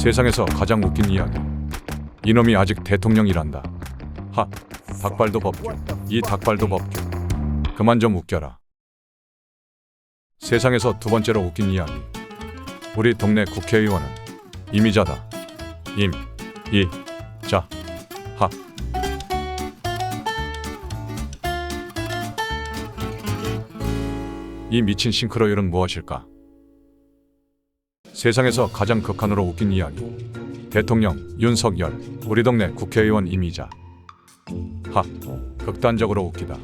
세상에서 가장 웃긴 이야기. 이놈이 아직 대통령이란다. 하, 닭발도 법규. 이 닭발도 법규. 그만 좀 웃겨라. 세상에서 두 번째로 웃긴 이야기. 우리 동네 국회의원은 이미자다. 임, 이, 자, 하. 이 미친 싱크로율은 무엇일까? 세상에서 가장 극한으로 웃긴 이야기. 대통령 윤석열, 우리 동네 국회의원 이미자. 하, 극단적으로 웃기다.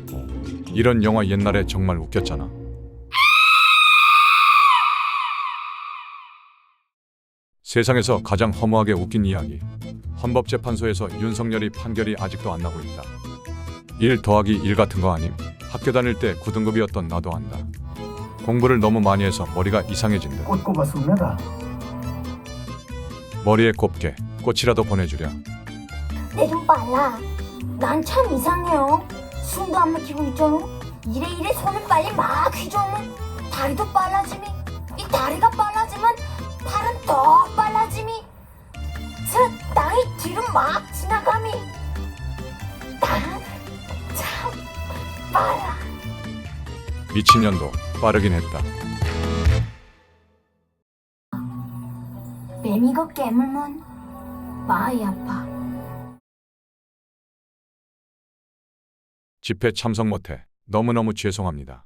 이런 영화 옛날에 정말 웃겼잖아. 세상에서 가장 허무하게 웃긴 이야기. 헌법재판소에서 윤석열이 판결이 아직도 안 나고 있다. 1 더하기 1 같은 거 아님? 학교 다닐 때 9등급이었던 나도 안다. 공부를 너무 많이 해서 머리가 이상해진 듯. 꽃 꼽았습니다. 머리에 곱게 꽃이라도 보내주랴. 내 좀 빨라. 난 참 이상해요. 숨도 안 막히고 있잖아. 이래 이래 손을 빨리 막 휘저으면 다리도 빨라지미. 이 다리가 빨라지면 팔은 더 빨라지미. 저 땅이 뒤로 막 지나가미. 난참 빨라. 미친년도 빠르긴 했다. 매미가 깨물면 많이 아파. 집회 참석 못해 너무너무 죄송합니다.